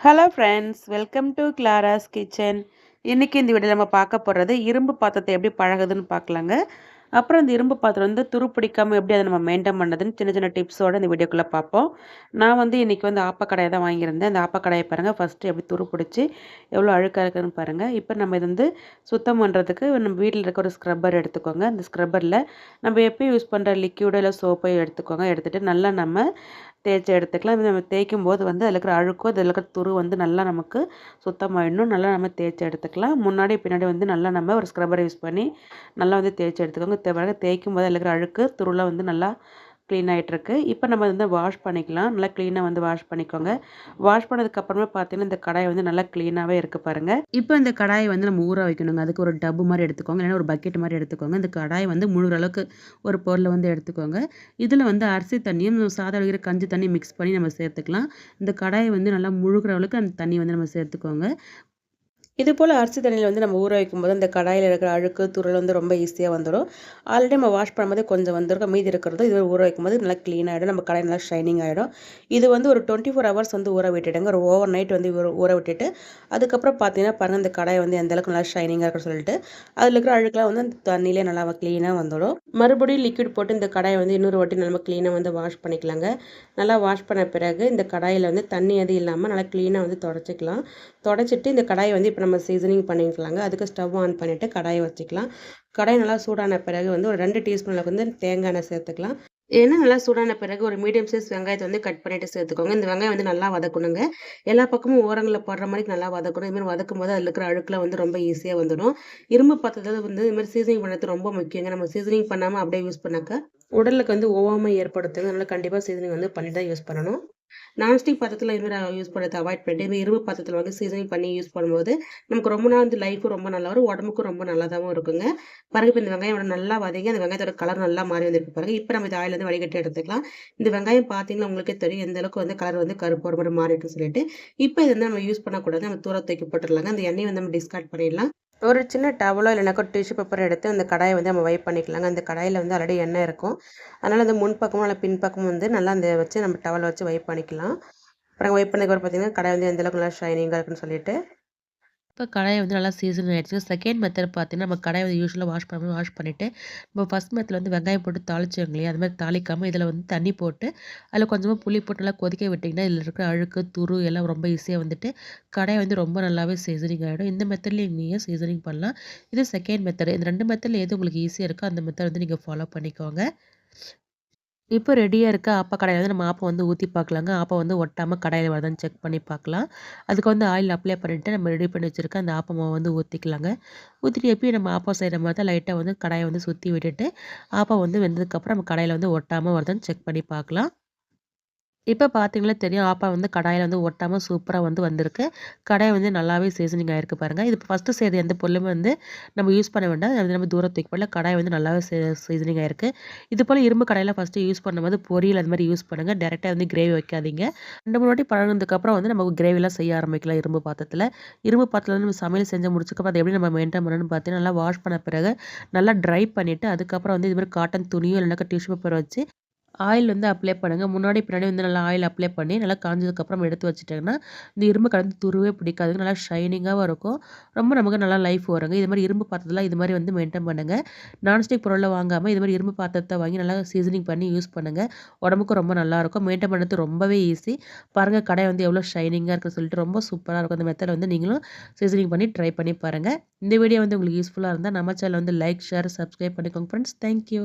Hello friends welcome to Clara's kitchen இன்றைக்கி இந்த video நம்ம பார்க்க போகிறது இரும்பு பாத்திரத்தை எப்படி பழகுதுன்னு பார்க்கலாங்க. அப்புறம் இந்த இரும்பு பாத்திரம் வந்து துரு பிடிக்காமல் எப்படி அதை நம்ம மெயின்டைன் பண்ணதுன்னு சின்ன சின்ன டிப்ஸோடு இந்த வீடியோக்குள்ளே பார்ப்போம். நான் வந்து இன்றைக்கி வந்து ஆப்பக்கடையை தான் வாங்கியிருந்தேன். அந்த ஆப்பக்கடையை பாருங்கள் ஃபஸ்ட்டு எப்படி துரு பிடிச்சி எவ்வளோ அழுக்காக இருக்குதுன்னு பாருங்கள் இப்போ நம்ம இது வந்து சுத்தம் பண்ணுறதுக்கு நம்ம வீட்டில் இருக்க ஒரு ஸ்க்ரப்பர் எடுத்துக்கோங்க. அந்த ஸ்க்ரப்பரில் நம்ம எப்பயும் யூஸ் பண்ணுற லிக்யூடோ இல்லை சோப்போ எடுத்துக்கோங்க. எடுத்துகிட்டு நல்லா நம்ம தேய்ச்சி எடுத்துக்கலாம். நம்ம தேய்க்கும் போது வந்து அதில் இருக்கிற அழுக்கும் அதில் இருக்கிற துரு வந்து நல்லா நமக்கு சுத்தமாகிடணும் நல்லா நம்ம தேய்ச்சி எடுத்துக்கலாம். முன்னாடி பின்னாடி வந்து நல்லா நம்ம ஒரு ஸ்க்ரப்பரை யூஸ் பண்ணி நல்லா வந்து தேய்ச்சி எடுத்துக்கோங்க. தேய்க்கும் போது இருக்கிற அழுக்கு துருலாம் வந்து நல்லா க்ளீன் ஆகிட்டுருக்கு இப்போ நம்ம வந்து வாஷ் பண்ணிக்கலாம். நல்லா க்ளீனாக வந்து வாஷ் பண்ணிக்கோங்க. வாஷ் பண்ணதுக்கப்புறமா பார்த்தீங்கன்னா இந்த கடாய் வந்து நல்லா க்ளீனாகவே இருக்குது பாருங்கள் இப்போ இந்த கடாயை வந்து நம்ம ஊற வைக்கணுங்க. அதுக்கு ஒரு டப்பு மாதிரி எடுத்துக்கோங்க. இல்லைன்னா ஒரு பக்கெட் மாதிரி எடுத்துக்கோங்க. இந்த கடாயை வந்து முழுகிற அளவுக்கு ஒரு பொருளை வந்து எடுத்துக்கோங்க. இதில் வந்து அரிசி தண்ணியும் சாதம் வைக்கிற கஞ்சி தண்ணி மிக்ஸ் பண்ணி நம்ம சேர்த்துக்கலாம். இந்த கடாயை வந்து நல்லா முழுகிற அளவுக்கு அந்த தண்ணி வந்து நம்ம சேர்த்துக்கோங்க. இது போல் அரிசி தண்ணியில் வந்து நம்ம ஊற வைக்கும்போது அந்த கடாயில் இருக்கிற அழுக்கு துருள் வந்து ரொம்ப ஈஸியாக வந்துடும் ஆல்ரெடி நம்ம வாஷ் பண்ணும்போது கொஞ்சம் வந்துருக்கும். மீதி இருக்கிறது இது ஊற வைக்கும்போது நல்லா க்ளீன் ஆகிடும் நம்ம கடாய் நல்லா ஷைனிங் ஆகிடும் இது வந்து ஒரு டுவெண்ட்டி ஃபோர் ஹவர்ஸ் வந்து ஊற விட்டுடுங்க ஒரு ஓவர் நைட் வந்து ஊற விட்டுட்டு அதுக்கப்புறம் பார்த்தீங்கன்னா பாருங்கள் இந்த கடாய் வந்து எந்தளவுக்கு நல்லா ஷைனிங்காக இருக்குன்னு சொல்லிட்டு அதில் இருக்கிற அழுக்கெலாம் வந்து அந்த தண்ணியிலே நல்லா க்ளீனாக வந்துடும் மறுபடியும் லிக்விட் போட்டு இந்த கடாயை வந்து இன்னொரு வாட்டி நம்ம க்ளீனாக வந்து வாஷ் பண்ணிக்கலாங்க. நல்லா வாஷ் பண்ண பிறகு இந்த கடாயில் வந்து தண்ணி அது இல்லாமல் நல்லா க்ளீனாக வந்து தொடச்சிக்கலாம். தொடச்சிட்டு இந்த கடாயை வந்து இப்போ நம்ம நம்ம சீசனிங் பண்ணிக்கலாங்க. அதுக்கு ஸ்டவ் ஆன் பண்ணிவிட்டு கடாயை வச்சுக்கலாம். கடாய் நல்லா சூடான பிறகு வந்து ஒரு ரெண்டு டீஸ்பூன் அளவுக்கு வந்து தேங்காய் எண்ணெய் சேர்த்துக்கலாம். ஏன்னா நல்லா சூடான பிறகு ஒரு மீடியம் சைஸ் வெங்காயத்தை வந்து கட் பண்ணிட்டு சேர்த்துக்கோங்க. இந்த வெங்காயம் வந்து நல்லா வதக்கணுங்க. எல்லா பக்கமும் ஓரங்களில் போடுற மாதிரி நல்லா வதக்கணும். இதுமாதிரி வதக்கும் போது அதில் இருக்கிற அழுக்கெலாம் வந்து ரொம்ப ஈஸியாக வந்துடும். இரும்பு பாத்திரத்தில் வந்து இதுமாதிரி சீசனிங் பண்ணுறது ரொம்ப முக்கியங்க. நம்ம சீசனிங் பண்ணாமல் அப்படியே யூஸ் பண்ணாக்கா உடலுக்கு வந்து ஓவாமை ஏற்படுத்துது அதனால் கண்டிப்பாக சீசனிங் வந்து பண்ணி தான் யூஸ் பண்ணணும். நான்ஸ்டிக் பாத்திரத்தில் இதுமாதிரி யூஸ் பண்ணுறது அவாய்ட் பண்ணிட்டு இந்த இரும்பு பாத்திரத்தில் வந்து சீசனிங் பண்ணி யூஸ் பண்ணும்போது நமக்கு ரொம்ப நாள் வந்து லைஃபும் ரொம்ப நல்லா வரும் உடம்புக்கும் ரொம்ப நல்லாதாகவும் இருக்குங்க. பாருங்க இப்போ இந்த வெங்காயம் நல்லா வதங்கி அந்த வெங்காயத்தோட கலர் நல்லா மாறி வந்திருக்கு பாருங்க. இப்போ நம்ம இந்த ஆயில் வந்து வடிகட்டி எடுத்துக்கலாம். இந்த வெங்காயம் பார்த்தீங்கன்னா உங்களுக்கே தெரியும் எந்த அளவுக்கு வந்து கலர் வந்து கருப்பு ஒரு மாதிரி மாறிட்டுன்னு சொல்லிட்டு. இப்போ இது வந்து நம்ம யூஸ் பண்ணக்கூடாது. நம்ம தூர தூக்கி போட்டுடலாங்க. அந்த எண்ணெயை வந்து நம்ம டிஸ்கார்ட் பண்ணிடலாம். ஒரு சின்ன டவலோ இல்லைனாக்கா டிஷ்யூ பேப்பர் எடுத்து அந்த கடாயை வந்து நம்ம வைப் பண்ணிக்கலாங்க. அந்த கடாயில் வந்து ஆல்ரெடி எண்ணெய் இருக்கும். அதனால் அந்த முன்பக்கமும் இல்லை பின்பக்கமும் வந்து நல்லா அந்த வச்சு நம்ம டவலை வச்சு வைப் பண்ணிக்கலாம். அப்புறம் வைப் பண்ணதுக்கப்புறம் பார்த்திங்கன்னா கடை வந்து எந்தளவுக்கு நல்லா ஷைனிங்காக இருக்குன்னு சொல்லிட்டு இப்போ கடாயை வந்து நல்லா சீசன் ஆகிடுச்சு செகண்ட் மெத்தட் பார்த்தீங்கன்னா நம்ம கடாயை வந்து யூஸ்வலாக வாஷ் பண்ணி வாஷ் பண்ணிவிட்டு நம்ம ஃபஸ்ட் மெத்தில் வந்து வெங்காயம் போட்டு தாளிச்சோங்க இல்லையா? அது மாதிரி தாளிக்காமல் இதில் வந்து தண்ணி போட்டு அதில் கொஞ்சமாக புளி போட்டு நல்லா கொதிக்க விட்டிங்கன்னா இதில் இருக்கிற அழுக்கு துரு எல்லாம் ரொம்ப ஈஸியாக வந்துட்டு கடாயை வந்து ரொம்ப நல்லாவே சீசனிங் ஆகிடும் இந்த மெத்தட்லேயும் நீங்கள் சீசனிங் பண்ணலாம். இது செகண்ட் மெத்தட் இந்த ரெண்டு மெத்தடில் எது உங்களுக்கு ஈஸியாக இருக்கோ அந்த மெத்தட் வந்து நீங்கள் ஃபாலோ பண்ணிக்கோங்க. இப்போ ரெடியாக இருக்க அப்போ கடையில் வந்து நம்ம ஆப்பம் வந்து ஊற்றி பார்க்கலாங்க ஆப்பம் வந்து ஒட்டாமல் கடையில் வருதான்னு செக் பண்ணி பார்க்கலாம் அதுக்கு வந்து ஆயில் அப்ளை பண்ணிவிட்டு நம்ம ரெடி பண்ணி வச்சுருக்க அந்த ஆப்பம் வந்து ஊற்றிக்கலாங்க ஊற்றிட்டு எப்பயும் நம்ம ஆப்பம் செய்கிற மாதிரி தான் லைட்டாக வந்து கடாயை வந்து சுற்றி விட்டுட்டு ஆப்பம் வந்து வெந்ததுக்கப்புறம் நம்ம கடையில் வந்து ஒட்டாமல் வருதான்னு செக் பண்ணி பார்க்கலாம் இப்போ பார்த்தீங்களா தெரியும் ஆப்பா வந்து கடாயில் வந்து ஒட்டாமல் சூப்பராக வந்து வந்திருக்கு. கடாய் வந்து நல்லாவே சீசனிங் ஆகிருக்கு பாருங்கள் இது ஃபஸ்ட்டு செய்த எந்த பொருளுமே வந்து நம்ம யூஸ் பண்ண வேண்டாம். அது நம்ம தூரம் தூக்கி போடல கடாய் வந்து நல்லாவே சீசனிங் ஆகிருக்கு இது போல் இரும்பு கடையில் ஃபஸ்ட்டு யூஸ் பண்ணும்போது பொரியல் அது மாதிரி யூஸ் பண்ணுங்கள் டேரெக்டாக வந்து கிரேவி வைக்காதீங்க. ரெண்டு மூணு வாட்டி பழகினதுக்கப்புறம் வந்து நம்ம கிரேவிலாம் செய்ய ஆரம்பிக்கலாம் இரும்பு பாத்திரத்தில். இரும்பு பாத்திரத்தில் நம்ம சமையல் செஞ்சு முடிச்சக்கப்புறம் அதை எப்படி நம்ம மெயின்டைன் பண்ணணும்னு பார்த்தீங்கன்னா நல்லா வாஷ் பண்ண பிறகு நல்லா ட்ரை பண்ணிவிட்டு அதுக்கப்புறம் வந்து இது மாதிரி காட்டன் துணியோ இல்லைனாக்கா டிஷ்யூ பேப்பர் வச்சு ஆயில் வந்து அப்ளை பண்ணுங்கள் முன்னாடி பின்னாடி வந்து நல்லா ஆயில் அப்ளை பண்ணி நல்லா காஞ்சதுக்கப்புறம் எடுத்து வச்சுட்டிங்கன்னா இந்த இரும்பு கலந்து துருவே பிடிக்காது. நல்லா ஷைனிங்காகவும் இருக்கும். ரொம்ப நமக்கு நல்லா லைஃப் வருங்க. இது மாதிரி இரும்பு பாத்திரத்தில் இது மாதிரி வந்து மெயின்டைன் பண்ணுங்கள் நான்ஸ்டிக் பொருளை வாங்காமல் இது மாதிரி இரும்பு பாத்திரத்தை வாங்கி நல்லா சீசனிங் பண்ணி யூஸ் பண்ணுங்கள் உடம்புக்கும் ரொம்ப நல்லாயிருக்கும் மெயின்டைன் பண்ணுறது ரொம்பவே ஈஸி பாருங்கள் கடை வந்து எவ்வளோ ஷைனிங்காக இருக்குன்னு சொல்லிட்டு ரொம்ப சூப்பராக இருக்கும். அந்த மெத்தடை வந்து நீங்களும் சீசனிங் பண்ணி ட்ரை பண்ணி பாருங்கள் இந்த வீடியோ வந்து உங்களுக்கு யூஸ்ஃபுல்லாக இருந்தால் நம்ம சேனல் வந்து லைக் ஷேர் சப்ஸ்கிரைப் பண்ணிக்கோங்க ஃப்ரெண்ட்ஸ் தேங்க்யூ